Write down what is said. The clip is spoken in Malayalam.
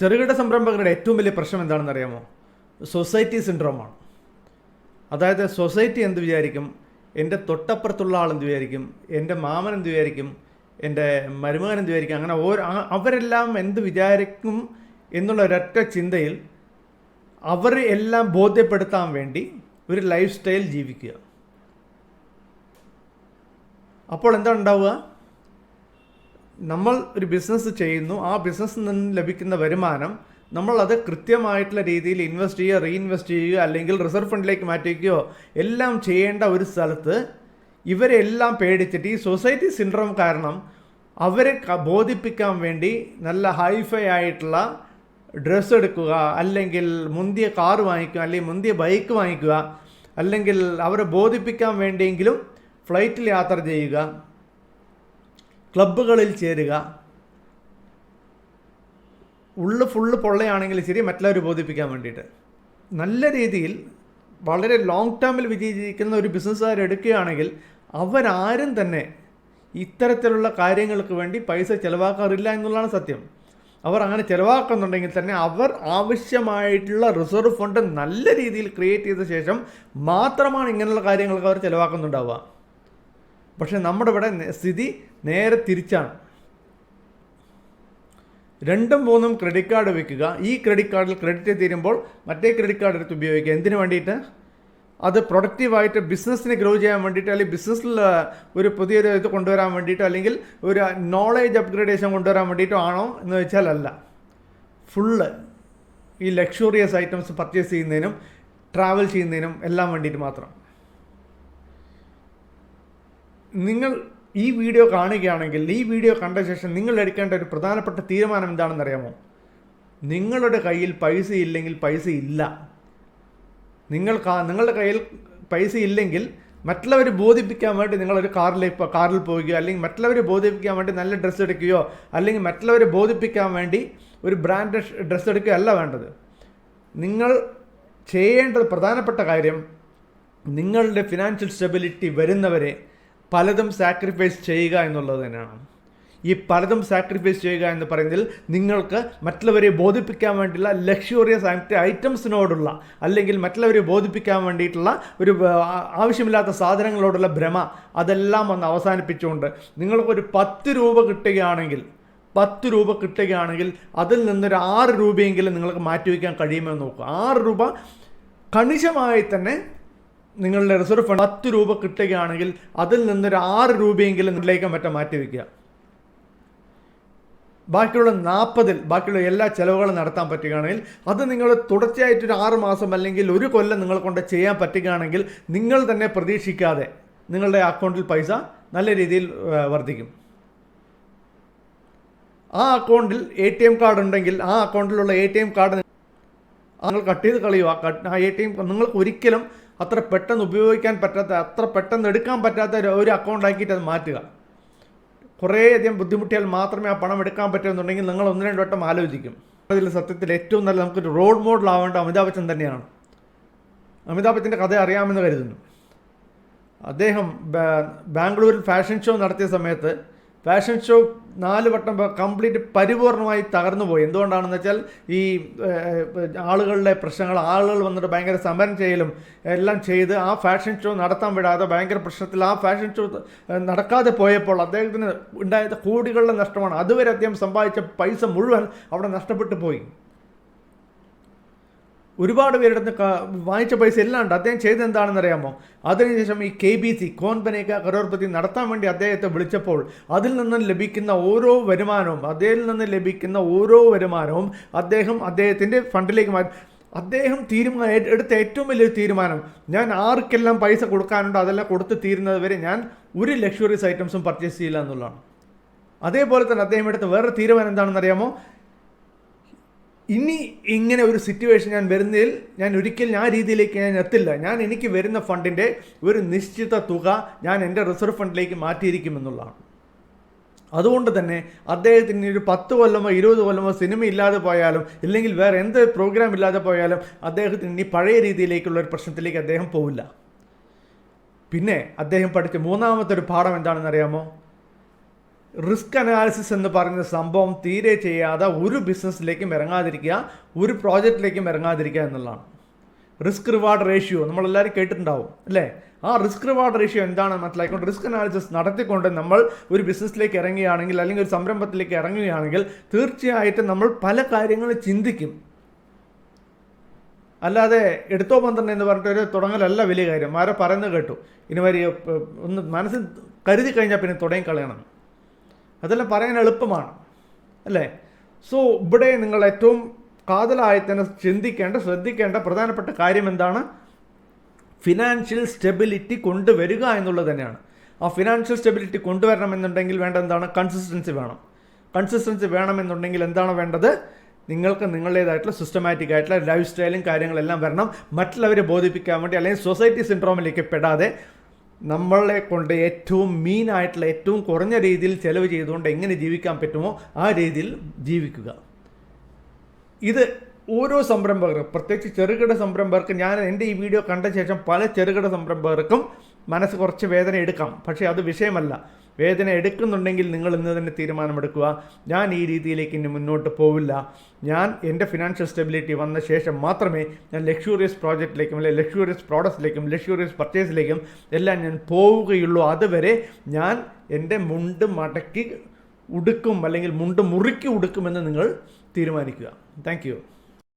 ചെറുകിട സംരംഭകരുടെ ഏറ്റവും വലിയ പ്രശ്നം എന്താണെന്ന് അറിയാമോ? സൊസൈറ്റി സിൻഡ്രോമാണ് അതായത് സൊസൈറ്റി എന്ത് വിചാരിക്കും? എന്റെ തൊട്ടപ്പുറത്തുള്ള ആൾ എന്ത് വിചാരിക്കും? എന്റെ മാമൻ എന്ത് വിചാരിക്കും? എന്റെ മരുമകൻ എന്ത് വിചാരിക്കും? അങ്ങനെ ഓരോ അവരെല്ലാം എന്ത് വിചാരിക്കും എന്നുള്ള ഒരൊറ്റ ചിന്തയിൽ അവരെ എല്ലാം ബോധ്യപ്പെടുത്താൻ വേണ്ടി ഒരു ലൈഫ് സ്റ്റൈൽ ജീവിക്കുക. അപ്പോൾ എന്താണ് ഉണ്ടാവുക? നമ്മൾ ഒരു ബിസിനസ് ചെയ്യുന്നു ആ ബിസിനസ്സിൽ നിന്ന് ലഭിക്കുന്ന വരുമാനം നമ്മൾ അത് കൃത്യമായിട്ടുള്ള രീതിയിൽ ഇൻവെസ്റ്റ് ചെയ്യുക റീഇൻവെസ്റ്റ് ചെയ്യുക അല്ലെങ്കിൽ റിസർവ് ഫണ്ടിലേക്ക് മാറ്റിക്കുകയോ എല്ലാം ചെയ്യേണ്ട ഒരു സ്ഥലത്ത് ഇവരെല്ലാം പേടിച്ചിട്ട് ഈ സൊസൈറ്റി സിൻഡ്രോം കാരണം അവരെ ബോധിപ്പിക്കാൻ വേണ്ടി നല്ല ഹൈഫൈ ആയിട്ടുള്ള ഡ്രസ്സ് എടുക്കുക അല്ലെങ്കിൽ മുന്തിയ കാർ വാങ്ങിക്കുക അല്ലെങ്കിൽ മുന്തിയ ബൈക്ക് വാങ്ങിക്കുക അല്ലെങ്കിൽ അവരെ ബോധിപ്പിക്കാൻ വേണ്ടിയെങ്കിലും ഫ്ലൈറ്റിൽ യാത്ര ചെയ്യുക. ക്ലബ്ബുകളിൽ ചേരുക. ഉള്ളു ഫുള്ള് പൊള്ളയാണെങ്കിൽ ശരി മറ്റുള്ളവർ ബോധിപ്പിക്കാൻ വേണ്ടിയിട്ട്. നല്ല രീതിയിൽ വളരെ ലോങ് ടേമിൽ വിജയിച്ചിരിക്കുന്ന ഒരു ബിസിനസ്സുകാർ എടുക്കുകയാണെങ്കിൽ അവരാരും തന്നെ ഇത്തരത്തിലുള്ള കാര്യങ്ങൾക്ക് വേണ്ടി പൈസ ചിലവാക്കാറില്ല എന്നുള്ളതാണ് സത്യം. അവർ അങ്ങനെ ചിലവാക്കുന്നുണ്ടെങ്കിൽ തന്നെ അവർ ആവശ്യമായിട്ടുള്ള റിസർവ് ഫണ്ട് നല്ല രീതിയിൽ ക്രിയേറ്റ് ചെയ്ത ശേഷം മാത്രമാണ് ഇങ്ങനെയുള്ള കാര്യങ്ങൾക്ക് അവർ ചിലവാക്കുന്നുണ്ടാവുക. പക്ഷേ നമ്മുടെ ഇവിടെ സ്ഥിതി നേരെ തിരിച്ചാണ്. രണ്ടും മൂന്നും ക്രെഡിറ്റ് കാർഡ് വയ്ക്കുക ഈ ക്രെഡിറ്റ് കാർഡിൽ ക്രെഡിറ്റ് തീരുമ്പോൾ മറ്റേ ക്രെഡിറ്റ് കാർഡ് എടുത്ത് ഉപയോഗിക്കുക. എന്തിനു വേണ്ടിയിട്ട്? അത് പ്രൊഡക്റ്റീവായിട്ട് ബിസിനസ്സിനെ ഗ്രോ ചെയ്യാൻ വേണ്ടിയിട്ട് അല്ലെങ്കിൽ ബിസിനസ്സിൽ ഒരു പുതിയൊരു ഇത് കൊണ്ടുവരാൻ വേണ്ടിയിട്ടോ അല്ലെങ്കിൽ ഒരു നോളേജ് അപ്ഗ്രേഡേഷൻ കൊണ്ടുവരാൻ വേണ്ടിയിട്ടോ ആണോ എന്ന് വെച്ചാൽ അല്ല. ഫുള്ള് ഈ ലക്ഷൂറിയസ് ഐറ്റംസ് പർച്ചേസ് ചെയ്യുന്നതിനും ട്രാവൽ ചെയ്യുന്നതിനും എല്ലാം വേണ്ടിയിട്ട് മാത്രം. നിങ്ങൾ ഈ വീഡിയോ കാണുകയാണെങ്കിൽ ഈ വീഡിയോ കണ്ട ശേഷം നിങ്ങൾ എടുക്കേണ്ട ഒരു പ്രധാനപ്പെട്ട തീരുമാനം എന്താണെന്നറിയാമോ നിങ്ങളുടെ കയ്യിൽ പൈസ ഇല്ലെങ്കിൽ പൈസ ഇല്ല. നിങ്ങൾ നിങ്ങളുടെ കയ്യിൽ പൈസ ഇല്ലെങ്കിൽ മറ്റുള്ളവരെ ബോധിപ്പിക്കാൻ വേണ്ടി നിങ്ങളൊരു കാറിലേക്ക് കാറിൽ പോവുകയോ അല്ലെങ്കിൽ മറ്റുള്ളവരെ ബോധിപ്പിക്കാൻ വേണ്ടി നല്ല ഡ്രസ്സ് എടുക്കുകയോ അല്ലെങ്കിൽ മറ്റുള്ളവരെ ബോധിപ്പിക്കാൻ വേണ്ടി ഒരു ബ്രാൻഡ് ഡ്രസ്സ് എടുക്കുകയോ അല്ല വേണ്ടത്. നിങ്ങൾ ചെയ്യേണ്ടത് പ്രധാനപ്പെട്ട കാര്യം നിങ്ങളുടെ ഫിനാൻഷ്യൽ സ്റ്റെബിലിറ്റി വരുന്നവരെ പലതും സാക്രിഫൈസ് ചെയ്യുക എന്നുള്ളത് തന്നെയാണ്. ഈ പലതും സാക്രിഫൈസ് ചെയ്യുക എന്ന് പറയുന്നതിൽ നിങ്ങൾക്ക് മറ്റുള്ളവരെ ബോധിപ്പിക്കാൻ വേണ്ടിയുള്ള ലക്ഷറിയസ് ഐറ്റംസിനോടുള്ള അല്ലെങ്കിൽ മറ്റുള്ളവരെ ബോധിപ്പിക്കാൻ വേണ്ടിയിട്ടുള്ള ഒരു ആവശ്യമില്ലാത്ത സാധനങ്ങളോടുള്ള ഭ്രമ അതെല്ലാം ഒന്ന് അവസാനിപ്പിച്ചുകൊണ്ട് നിങ്ങൾക്കൊരു പത്ത് രൂപ കിട്ടുകയാണെങ്കിൽ പത്ത് രൂപ കിട്ടുകയാണെങ്കിൽ അതിൽ നിന്നൊരു ആറ് രൂപയെങ്കിലും നിങ്ങൾക്ക് മാറ്റിവെക്കാൻ കഴിയുമെന്ന് നോക്കുക. ആറ് രൂപ കണിശമായി തന്നെ നിങ്ങളുടെ റിസർവ് ഫണ്ട് പത്ത് രൂപ കിട്ടുകയാണെങ്കിൽ അതിൽ നിന്നൊരു ആറ് രൂപയെങ്കിലും നിങ്ങളിലേക്ക് മാറ്റി വയ്ക്കുക ബാക്കിയുള്ള നാൽപ്പതിൽ ബാക്കിയുള്ള എല്ലാ ചിലവുകളും നടത്താൻ പറ്റുകയാണെങ്കിൽ അത് നിങ്ങൾ തുടർച്ചയായിട്ട് ഒരു ആറ് മാസം അല്ലെങ്കിൽ ഒരു കൊല്ലം നിങ്ങൾ കൊണ്ട് ചെയ്യാൻ പറ്റുകയാണെങ്കിൽ നിങ്ങൾ തന്നെ പ്രതീക്ഷിക്കാതെ നിങ്ങളുടെ അക്കൗണ്ടിൽ പൈസ നല്ല രീതിയിൽ വർദ്ധിക്കും. ആ അക്കൗണ്ടിൽ എ ടി എം കാർഡ് ഉണ്ടെങ്കിൽ ആ അക്കൗണ്ടിലുള്ള എ ടി എം കാർഡ് നിങ്ങൾ കട്ട് ചെയ്ത് കളയുക. ആ എ ടി എം നിങ്ങൾക്ക് ഒരിക്കലും അത്ര പെട്ടെന്ന് ഉപയോഗിക്കാൻ പറ്റാത്ത അത്ര പെട്ടെന്ന് എടുക്കാൻ പറ്റാത്ത ഒരു- അക്കൗണ്ട് ആക്കിയിട്ട് അത് മാറ്റുക. കുറേയധികം ബുദ്ധിമുട്ടിയാൽ മാത്രമേ ആ പണം എടുക്കാൻ പറ്റുമെന്നുണ്ടെങ്കിൽ നിങ്ങൾ ഒന്ന് രണ്ട് വട്ടം ആലോചിക്കും. അതിൽ സത്യത്തിൽ ഏറ്റവും നല്ല നമുക്കൊരു റോൾ മോഡൽ ആവേണ്ട അമിതാഭ് ബച്ചൻ തന്നെയാണ്. അമിതാഭ് ബച്ചന്റെ കഥ അറിയാമെന്ന് കരുതുന്നു. അദ്ദേഹം ബാംഗ്ലൂരിൽ ഫാഷൻ ഷോ നടത്തിയ സമയത്ത് ഫാഷൻ ഷോ നാല് വട്ടം കംപ്ലീറ്റ് പരിപൂർണമായി തകർന്നു പോയി എന്തുകൊണ്ടാണെന്ന് വെച്ചാൽ ഈ ആളുകളുടെ പ്രശ്നങ്ങൾ ആളുകൾ വന്നിട്ട് ഭയങ്കര സമരം ചെയ്യലും എല്ലാം ചെയ്ത് ആ ഫാഷൻ ഷോ നടത്താൻ വിടാതെ ഭയങ്കര പ്രശ്നത്തിൽ ആ ഫാഷൻ ഷോ നടക്കാതെ പോയപ്പോൾ അദ്ദേഹത്തിന് ഉണ്ടായത് കോടികളുടെ നഷ്ടമാണ്. അതുവരെ അദ്ദേഹം സമ്പാദിച്ച പൈസ മുഴുവൻ അവിടെ നഷ്ടപ്പെട്ടു പോയി. ഒരുപാട് പേരുടെ വാങ്ങിച്ച പൈസ എല്ലാം ഉണ്ട്. അദ്ദേഹം ചെയ്തത് എന്താണെന്ന് അറിയാമോ? അതിനുശേഷം ഈ K B C Kaun Banega Crorepati നടത്താൻ വേണ്ടി അദ്ദേഹത്തെ വിളിച്ചപ്പോൾ അതിൽ നിന്ന് ലഭിക്കുന്ന ഓരോ വരുമാനവും അതിൽ നിന്ന് ലഭിക്കുന്ന ഓരോ വരുമാനവും അദ്ദേഹം അദ്ദേഹത്തിന്റെ ഫണ്ടിലേക്ക് മാറ്റി. അദ്ദേഹം തീരുമാനം എടുത്ത ഏറ്റവും വലിയൊരു തീരുമാനം ഞാൻ ആർക്കെല്ലാം പൈസ കൊടുക്കാനുണ്ടോ അതെല്ലാം കൊടുത്ത് തീരുന്നത് വരെ ഞാൻ ഒരു ലക്ഷറീസ് ഐറ്റംസും പർച്ചേസ് ചെയ്യില്ല എന്നുള്ളതാണ്. അതേപോലെ തന്നെ അദ്ദേഹം എടുത്ത വേറെ തീരുമാനം എന്താണെന്ന് അറിയാമോ? ഇനി ഇങ്ങനെ ഒരു സിറ്റുവേഷൻ ഞാൻ വരുന്നതിൽ ഞാൻ ഒരിക്കലും ആ രീതിയിലേക്ക് ഞാൻ എത്തില്ല ഞാൻ എനിക്ക് വരുന്ന ഫണ്ടിന്റെ ഒരു നിശ്ചിത തുക ഞാൻ എന്റെ റിസർവ് ഫണ്ടിലേക്ക് മാറ്റിയിരിക്കുമെന്നുള്ളതാണ്. അതുകൊണ്ട് തന്നെ അദ്ദേഹത്തിന് ഒരു പത്ത് കൊല്ലമോ ഇരുപത് കൊല്ലമോ സിനിമ ഇല്ലാതെ പോയാലും ഇല്ലെങ്കിൽ വേറെ എന്ത് പ്രോഗ്രാം ഇല്ലാതെ പോയാലും അദ്ദേഹത്തിന് ഇനി പഴയ രീതിയിലേക്കുള്ള ഒരു പ്രശ്നത്തിലേക്ക് അദ്ദേഹം പോവില്ല. പിന്നെ അദ്ദേഹം പഠിച്ച മൂന്നാമത്തെ ഒരു പാഠം എന്താണെന്ന് അറിയാമോ? റിസ്ക് അനാലിസിസ് എന്ന് പറയുന്ന സംഭവം തീരെ ചെയ്യാതെ ഒരു ബിസിനസ്സിലേക്കും ഇറങ്ങാതിരിക്കുക ഒരു പ്രോജക്റ്റിലേക്കും ഇറങ്ങാതിരിക്കുക എന്നുള്ളതാണ്. റിസ്ക് റിവാർഡ് റേഷ്യോ നമ്മളെല്ലാവരും കേട്ടിട്ടുണ്ടാവും അല്ലേ? ആ റിസ്ക് റിവാർഡ് റേഷ്യോ എന്താണ് മനസ്സിലാക്കിക്കൊണ്ട് റിസ്ക് അനാലിസിസ് നടത്തിക്കൊണ്ട് നമ്മൾ ഒരു ബിസിനസ്സിലേക്ക് ഇറങ്ങുകയാണെങ്കിൽ അല്ലെങ്കിൽ ഒരു സംരംഭത്തിലേക്ക് ഇറങ്ങുകയാണെങ്കിൽ തീർച്ചയായിട്ടും നമ്മൾ പല കാര്യങ്ങളും ചിന്തിക്കും. അല്ലാതെ എടുത്തോ പന്ത്രണ്ട് എന്ന് പറഞ്ഞിട്ട് ഒരു തുടങ്ങലല്ല വലിയ കാര്യം. ആരോ പറയുന്നത് കേട്ടു. ഇനി വരി ഒന്ന് മനസ്സിൽ കരുതി കഴിഞ്ഞാൽ പിന്നെ തുടങ്ങി കളയണം അതെല്ലാം പറയാൻ എളുപ്പമാണ് അല്ലേ? സോ ഇവിടെ നിങ്ങൾ ഏറ്റവും കാതലായി തന്നെ ചിന്തിക്കേണ്ട ശ്രദ്ധിക്കേണ്ട പ്രധാനപ്പെട്ട കാര്യം എന്താണ്? ഫിനാൻഷ്യൽ സ്റ്റെബിലിറ്റി കൊണ്ടുവരിക എന്നുള്ളത് തന്നെയാണ്. ആ ഫിനാൻഷ്യൽ സ്റ്റെബിലിറ്റി കൊണ്ടുവരണമെന്നുണ്ടെങ്കിൽ വേണ്ട എന്താണ്? കൺസിസ്റ്റൻസി വേണം. കൺസിസ്റ്റൻസി വേണമെന്നുണ്ടെങ്കിൽ എന്താണ് വേണ്ടത്? നിങ്ങൾക്ക് നിങ്ങളുടേതായിട്ടുള്ള സിസ്റ്റമാറ്റിക് ആയിട്ടുള്ള ലൈഫ് സ്റ്റൈലും കാര്യങ്ങളെല്ലാം വരണം. മറ്റുള്ളവരെ ബോധിപ്പിക്കാൻ വേണ്ടി അല്ലെങ്കിൽ സൊസൈറ്റി സിൻഡ്രോമിലേക്ക് പെടാതെ നമ്മളെ കൊണ്ട് ഏറ്റവും മീനായിട്ടുള്ള ഏറ്റവും കുറഞ്ഞ രീതിയിൽ ചെലവ് ചെയ്തുകൊണ്ട് എങ്ങനെ ജീവിക്കാൻ പറ്റുമോ ആ രീതിയിൽ ജീവിക്കുക. ഇത് ഓരോ സംരംഭകർക്കും പ്രത്യേകിച്ച് ചെറുകിട സംരംഭകർക്ക് ഞാൻ എന്റെ ഈ വീഡിയോ കണ്ട ശേഷം പല ചെറുകിട സംരംഭകർക്കും മനസ്സ് കുറച്ച് വേദന എടുക്കാം. പക്ഷേ അത് വിഷയമല്ല. വേദന എടുക്കുന്നുണ്ടെങ്കിൽ നിങ്ങൾ ഇന്ന് തന്നെ തീരുമാനമെടുക്കുക. ഞാൻ ഈ രീതിയിലേക്ക് ഇനി മുന്നോട്ട് പോവില്ല. ഞാൻ എന്റെ ഫിനാൻഷ്യൽ സ്റ്റെബിലിറ്റി വന്ന ശേഷം മാത്രമേ ഞാൻ ലക്ഷൂറിയസ് പ്രോജക്റ്റിലേക്കും അല്ലെങ്കിൽ ലക്ഷൂറിയസ് പ്രോഡക്ട്സിലേക്കും ലക്ഷൂറിയസ് പർച്ചേസിലേക്കും എല്ലാം ഞാൻ പോവുകയുള്ളൂ. അതുവരെ ഞാൻ എന്റെ മുണ്ട് മടക്കി ഉടുക്കും അല്ലെങ്കിൽ മുണ്ട് മുറുക്കി ഉടുക്കുമെന്ന് നിങ്ങൾ തീരുമാനിക്കുക. താങ്ക്